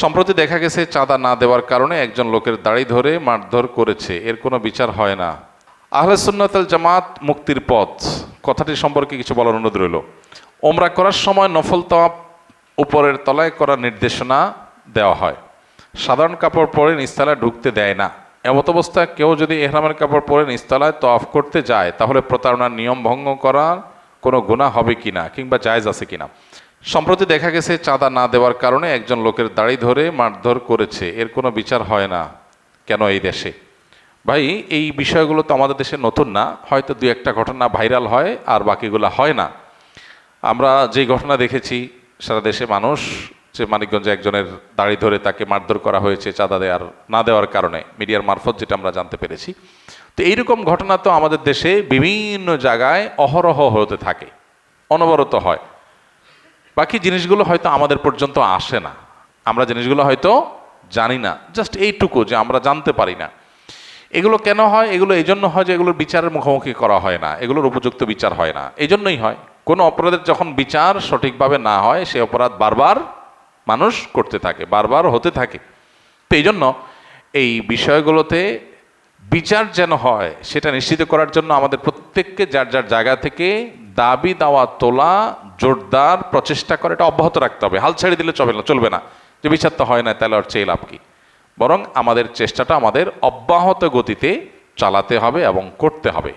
সম্প্রতি দেখা গেছে চাঁদা না দেওয়ার কারণে একজন লোকের দাড়ি ধরে মারধর করেছে। এর কোনো বিচার হয় না। আহলে সুন্নাতাল জামাত মুক্তির পথ। কথাটি সম্পর্কে কিছু বলার অনুরোধ রইল। ওমরা করার সময় নফল তাপ উপরের তলায় করার নির্দেশনা দেওয়া হয়। সাধারণ কাপড় পরে নিস্তালায় ঢুকতে দেয় না। এমত অবস্থায় কেউ যদি এহরামের কাপড় পরে নিস্তালায় তফ করতে যায়, তাহলে প্রতারণার নিয়ম ভঙ্গ করার কোনো গুণা হবে কিনা কিংবা জায়জ আছে কিনা? সম্প্রতি দেখা গেছে চাঁদা না দেওয়ার কারণে একজন লোকের দাড়ি ধরে মারধর করেছে। এর কোনো বিচার হয় না। কেন এই দেশে? ভাই, এই বিষয়গুলো তো আমাদের দেশে নতুন না। হয়তো দু একটা ঘটনা ভাইরাল হয় আর বাকিগুলো হয় না। আমরা যে ঘটনা দেখেছি, সারা দেশে মানুষ যে মানিকগঞ্জে একজনের দাড়ি ধরে তাকে মারধর করা হয়েছে চাঁদা দেওয়ার, না দেওয়ার কারণে, মিডিয়ার মারফত যেটা আমরা জানতে পেরেছি। তো এইরকম ঘটনা তো আমাদের দেশে বিভিন্ন জায়গায় অহরহ হতে থাকে, অনবরত হয়। বাকি জিনিসগুলো হয়তো আমাদের পর্যন্ত আসে না। আমরা জিনিসগুলো হয়তো জানি না। জাস্ট এইটুকু যে আমরা জানতে পারি না। এগুলো কেন হয়? এগুলো এই জন্য হয় যে এগুলোর বিচারের মুখোমুখি করা হয় না। এগুলোর উপযুক্ত বিচার হয় না। এই জন্যই হয়। কোনো অপরাধের যখন বিচার সঠিকভাবে না হয়, সে অপরাধ বারবার মানুষ করতে থাকে, বারবার হতে থাকে। তো এই জন্য এই বিষয়গুলোতে বিচার যেন হয়, সেটা নিশ্চিত করার জন্য আমাদের প্রত্যেককে যার যার জায়গা থেকে দাবি দাওয়া তোলা, জোরদার, প্রচেষ্টা করে, এটা অব্যাহত রাখতে হবে। হাল ছেড়ে দিলে চলবে না চলবে না। যে বিচার তো হয় না, তাহলে আর চেয়ে লাভ কি? বরং আমাদের চেষ্টাটা আমাদের অব্যাহত গতিতে চালাতে হবে এবং করতে হবে।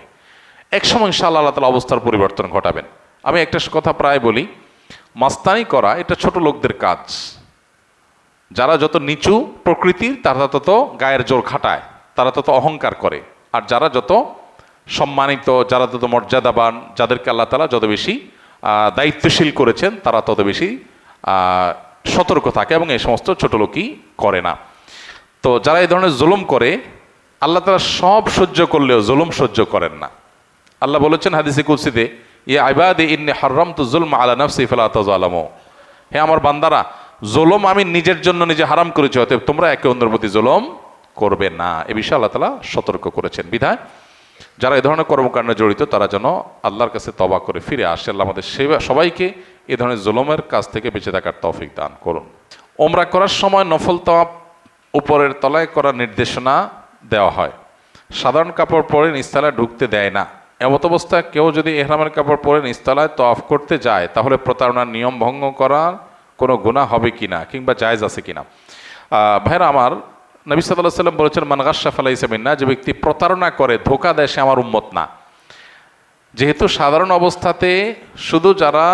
একসময় ইনশাআল্লাহ আল্লাহ তালা অবস্থার পরিবর্তন ঘটাবেন। আমি একটা কথা প্রায় বলি, মাস্তানি করা এটা ছোট লোকদের কাজ। যারা যত নিচু প্রকৃতির, তারা তত গায়ের জোর খাটায়, তারা তত অহংকার করে। আর যারা যত সম্মানিত যারা তত মর্যাদাবান, যাদেরকে আল্লাহ তালা যত বেশি দায়িত্বশীল করেছেন, তারা তত বেশি সতর্ক থাকে এবং এই সমস্ত ছোট লোকই করে না। তো যারা এই ধরনের জুলুম করে, আল্লাহ তালা সব সহ্য করলেও জুলুম সহ্য করেন না। আল্লাহ বলেছেন হাদিসে কুলসিতে ইয়ে আইবাদে ইন্নি হারাম তু জুলম আলা নফসি তাজালামো হে আমার বান্দারা, জুলুম আমি নিজের জন্য নিজে হারাম করেছি, অতএব তোমরা একে অন্যের প্রতি জুলুম করবে না। এ বিষয়ে আল্লাহ তালা সতর্ক করেছেন। বিধায় যারা এই ধরনের কর্মকাণ্ডে জড়িত তারা যেন আল্লাহর কাছে তবা করে ফিরে আসে। আল্লাহ আমাদের সেবা সবাইকে এ ধরনের জুলুমের কাছ থেকে বেঁচে থাকার তৌফিক দান করুন। ওমরা করার সময় নফল তাপ উপরের তলায় করার নির্দেশনা দেওয়া হয়। সাধারণ কাপড় পরে নিস্তালায় ঢুকতে দেয় না। এমত অবস্থায় কেউ যদি এহরামের কাপড় পরে নিস্তালায় তফ করতে যায় তাহলে প্রতারণার নিয়ম ভঙ্গ করার কোনো গুণা হবে কিনা কিংবা জায়জ আছে কিনা? আহ, ভাইরা আমার নবী সাল্লাহ সাল্লাম বলেছেন মানগাশাফ আলাই না যে ব্যক্তি প্রতারণা করে, ধোকা দেয়, সে আমার উম্মত না। যেহেতু সাধারণ অবস্থাতে শুধু যারা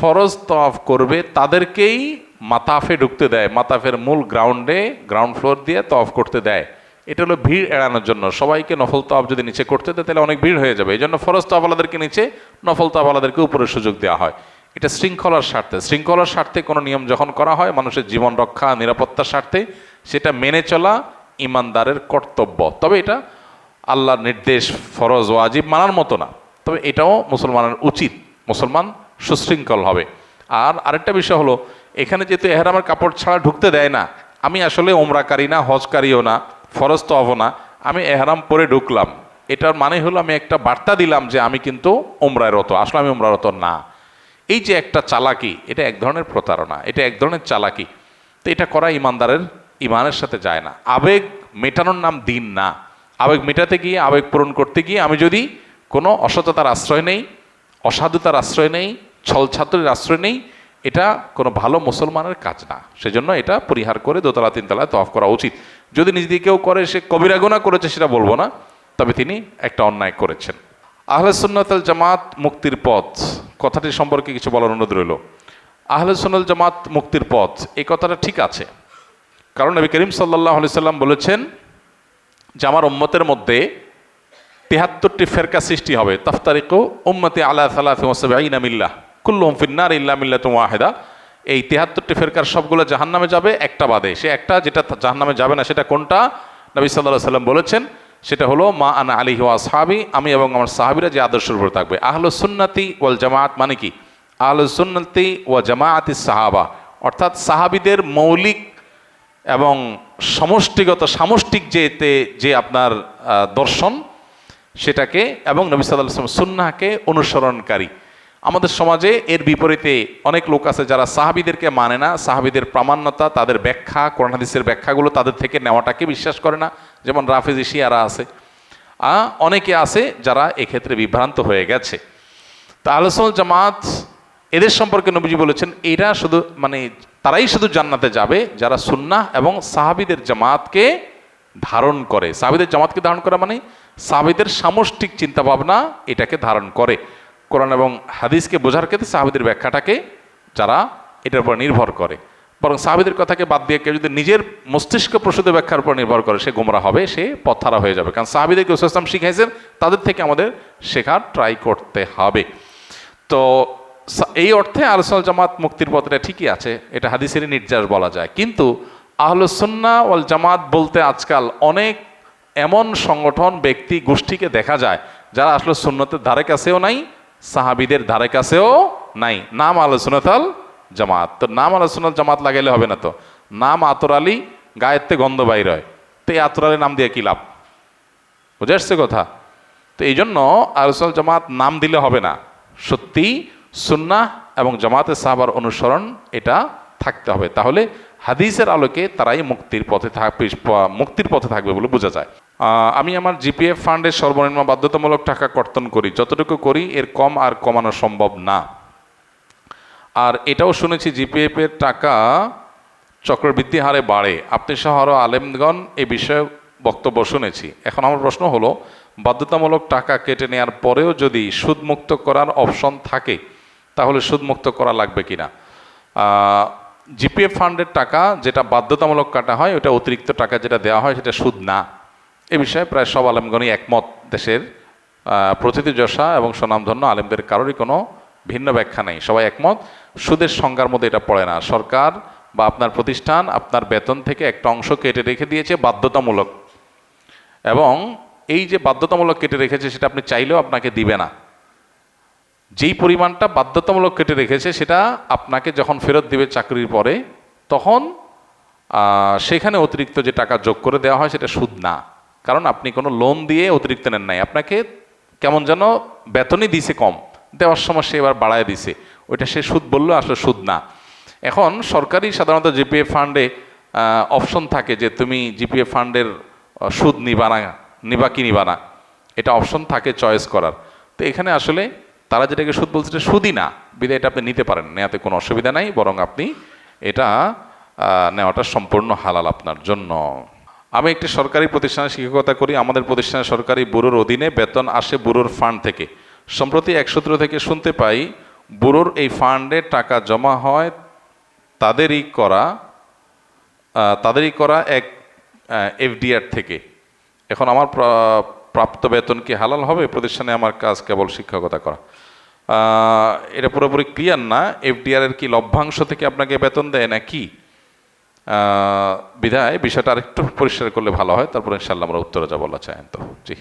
ফরজ তফ করবে, তাদেরকেই মাতাফে ঢুকতে দেয়, মাতাফের মূল গ্রাউন্ডে গ্রাউন্ড ফ্লোর দিয়ে তফ করতে দেয়। এটা হলো ভিড় এড়ানোর জন্য। সবাইকে নফল তফ যদি নিচে করতে দেয়, তাহলে অনেক ভিড় হয়ে যাবে। এই জন্য ফরজ তফওয়ালাদেরকে নিচে, নফল তফওয়ালাদেরকে উপরে সুযোগ দেওয়া হয়। এটা শৃঙ্খলার স্বার্থে। শৃঙ্খলার স্বার্থে কোনো নিয়ম যখন করা হয়, মানুষের জীবন রক্ষা, নিরাপত্তার স্বার্থে সেটা মেনে চলা ইমানদারের কর্তব্য। তবে এটা আল্লাহর নির্দেশ ফরজ, ওয়াজিব মানার মতো না। তবে এটাও মুসলমানের উচিত। মুসলমান সুশৃঙ্খল হবে। আর আরেকটা বিষয় হলো, এখানে যেহেতু এহরামের কাপড় ছাড়া ঢুকতে দেয় না, আমি আসলে ওমরাকারী না হজকারীও না, ফরজ তো হব না, আমি এহরাম পরে ঢুকলাম। এটার মানে হলো আমি একটা বার্তা দিলাম যে আমি কিন্তু ওমরায় রত, আসলে আমি ওমরা রত না। এই যে একটা চালাকি, এটা এক ধরনের প্রতারণা, এটা এক ধরনের চালাকি। তো এটা করা ইমানদারের ইমানের সাথে যায় না। আবেগ মেটানোর নাম দিন না। আবেগ মেটাতে গিয়ে, আবেগ পূরণ করতে গিয়ে আমি যদি কোনো অসততার আশ্রয় নেই, অসাধুতার আশ্রয় নেই, ছলছাত্রের আশ্রয় নেই, এটা কোনো ভালো মুসলমানের কাজ না। সেজন্য এটা পরিহার করে দোতলা তিনতলায় তফ করা উচিত। যদি নিজ কেউ করে, সে কবিরা গুনাহ করেছে সেটা বলব না, তবে তিনি একটা অন্যায় করেছেন। আহলে সুন্নাতাল জামাত মুক্তির পথ। কথাটি সম্পর্কে কিছু বলার অনুরোধ রইল। আহলে সুন্নাল জামাত মুক্তির পথ, এই কথাটা ঠিক আছে। কারণ নবী করিম সাল্লাহ সাল্লাম বলেছেন যে আমার উম্মতের মধ্যে তেহাত্তরটি ফেরকা সৃষ্টি হবে। তাফতারিকু উম্মতি আলা সালাফি ওয়াসাবিনা মিল্লাহ। কুল্লুম ফিন্নার ইল্লা মিল্লাতুম ওয়াহিদা। এই তেহাত্তরটি ফেরকার সবগুলো জাহান্নামে যাবে একটা বাদে। সে একটা যেটা জাহান্নামে যাবে না, সেটা কোনটা? নবী সাল্লাহ সাল্লাম বলেছেন, সেটা হলো মা আনা আলী ওয়া সাহাবি আমি এবং আমার সাহাবিরা যে আদর্শের উপর থাকবে। আহলো সুন্নাতি ওয়াল জামাত মানে কি? আহলো সুন্নতি ওয়া জামায়াতি সাহাবা। অর্থাৎ সাহাবিদের মৌলিক এবং সমষ্টিগত, সামষ্টিক যে তে- যে আপনার দর্শন, সেটাকে এবং নবী সাল্লাহ সুন্নাহকে অনুসরণকারী। আমাদের সমাজে এর বিপরীতে অনেক লোক আছে যারা সাহাবিদেরকে মানে না, সাহাবিদের প্রামাণ্যতা, তাদের ব্যাখ্যা, কোরআন হাদিসের ব্যাখ্যাগুলো তাদের থেকে নেওয়াটাকে বিশ্বাস করে না, যেমন রাফেজ শিয়ারা আছে। অনেকে আছে যারা এক্ষেত্রে বিভ্রান্ত হয়ে গেছে। তা আলোচনা জামাত, এদের সম্পর্কে নবীজি বলেছেন, এরা শুধু মানে তারাই শুধু জান্নাতে যাবে যারা সুন্নাহ এবং সাহাবিদের জামাতকে ধারণ করে। সাহাবিদের জামাতকে ধারণ করা মানে সাহাবিদের সামষ্টিক চিন্তা ভাবনা এটাকে ধারণ করে। কোরআন এবং হাদিসকে বোঝার ক্ষেত্রে সাহাবিদের ব্যাখ্যাটাকে যারা এটার উপর নির্ভর করে। বরং সাহাবিদের কথাকে বাদ দিয়ে কেউ যদি নিজের মস্তিষ্ক প্রসূত ব্যাখ্যার উপর নির্ভর করে, সে গোমরা হবে, সে পথহারা হয়ে যাবে। কারণ সাহাবিদেরকে ইসলাম শিখাইছেন, তাদের থেকে আমাদের শেখার ট্রাই করতে হবে। তো এই অর্থে আলোচনা জামাত মুক্তির পথটা ঠিকই আছে, এটা হাদিসেরই নির্যাস বলা যায়। কিন্তু আহলুসন্না ওয়াল জামাত বলতে আজকাল অনেক এমন সংগঠন, ব্যক্তি, গোষ্ঠীকে দেখা যায়, যারা আসলে সুন্নতের ধারে কাছেও নাই, সাহাবিদের ধারে কাছেও নাই। নাম আলোচনাতাল জামাত। তো নাম আলোচনাল জামাত লাগাইলে হবে না তো? নাম আতর আলী গায়েতে গন্ধ বাইর হয়। তো এই আতর আলী নাম দিয়ে কি লাভ? বুঝে আসছে কথা? তো এই জন্য আলোচনাল জামাত নাম দিলে হবে না। সত্যি সুন্নাহ এবং জামাতে সাহাবার অনুসরণ এটা থাকতে হবে। তাহলে হাদিসের আলোকে তারাই মুক্তির পথে মুক্তির পথে থাকবে বলে বোঝা যায়। আমি আমার জিপিএফ ফান্ডের সর্বনিম্ন বাধ্যতামূলক টাকা কর্তন করি। যতটুকু করি, এর কম আর কমানো সম্ভব না। আর এটাও শুনেছি জিপিএফ এর টাকা চক্রবৃদ্ধি হারে বাড়ে। আপনি আরও আলেমগণ এ বিষয়ে বক্তব্য শুনেছি। এখন আমার প্রশ্ন হলো, বাধ্যতামূলক টাকা কেটে নেওয়ার পরেও যদি সুদমুক্ত করার অপশন থাকে তাহলে সুদমুক্ত করা লাগবে কিনা? জিপিএফ ফান্ডের টাকা যেটা বাধ্যতামূলক কাটা হয় ওটা অতিরিক্ত টাকা যেটা দেওয়া হয় সেটা সুদ না। এ বিষয়ে প্রায় সব আলেমগণই একমত দেশের আহ, প্রথিতযশা এবং স্বনামধন্য আলেমদের কারোরই কোনো ভিন্ন ব্যাখ্যা নেই। সবাই একমত সুদের সংজ্ঞার মধ্যে এটা পড়ে না। সরকার বা আপনার প্রতিষ্ঠান আপনার বেতন থেকে একটা অংশ কেটে রেখে দিয়েছে বাধ্যতামূলক। এবং এই যে বাধ্যতামূলক কেটে রেখেছে সেটা আপনি চাইলেও আপনাকে দিবে না। যেই পরিমাণটা বাধ্যতামূলক কেটে রেখেছে, সেটা আপনাকে যখন ফেরত দিবে চাকরির পরে, তখন সেখানে অতিরিক্ত যে টাকা যোগ করে দেওয়া হয়, সেটা সুদ না। কারণ আপনি কোনো লোন দিয়ে অতিরিক্ত নেন নাই। আপনাকে কেমন যেন বেতনই দিছে কম। দেওয়ার সময় সে এবার বাড়ায় দিছে। ওইটা সে সুদ বলল, আসলে সুদ না। এখন সরকারি সাধারণত জিপিএফ ফান্ডে অপশন থাকে যে তুমি জিপিএফ ফান্ডের সুদ নিবা না, নিবা কি নিবা না। এটা অপশন থাকে চয়েস করার। তো এখানে আসলে তারা যেটাকে সুদ বলছে এটা সুদই না বিদায় এটা আপনি নিতে পারেন নেওয়াতে কোনো অসুবিধা নাই, বরং আপনি এটা নেওয়াটা সম্পূর্ণ হালাল আপনার জন্য। আমি একটি সরকারি প্রতিষ্ঠানে শিক্ষকতা করি, আমাদের প্রতিষ্ঠানে সরকারি ব্যুরোর অধীনে বেতন আসে ব্যুরোর ফান্ড থেকে। সম্প্রতি এক সূত্র থেকে শুনতে পাই, ব্যুরোর এই ফান্ডে টাকা জমা হয়, তাদেরই করা তাদেরই করা এক এফডিআর থেকে। এখন আমার প্রাপ্ত বেতন কি হালাল হবে? প্রতিষ্ঠানে আমার কাজ কেবল শিক্ষকতা করা। এটা পুরোপুরি ক্লিয়ার না? এফডিআর এর কি লভ্যাংশ থেকে আপনাকে বেতন দেয় না কি বিধায় বিষয়টা আরেকটু পরিষ্কার করলে ভালো হয়, তারপরে ইনশাল্লাহ আমরা উত্তরে যাব বলা চাই তো। জি।